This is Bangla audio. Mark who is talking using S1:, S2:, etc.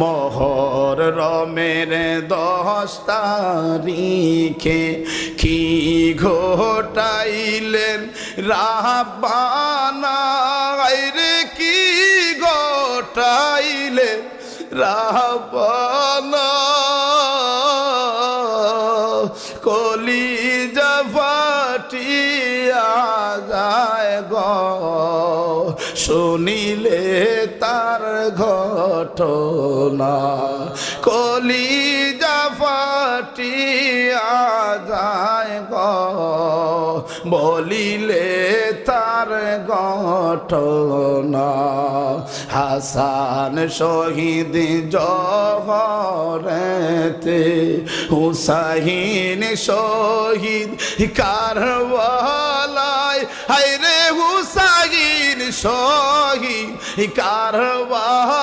S1: মোহর রমের দশ কি ঘটাইলেন? রাব্বানা রে কি ঘটাইলেন? রাব্বানা কলি ফাটিয়া যায় গ। শুনিলে তার ঘটনা। কলি ফাটিয়া যায় গ। বলিলে তার ঘটনা। হাসান শহীদ জহরেতে হুসাইন শহীদ কারবালায়। হাইরে হুসাইন শহীদ কারবালায়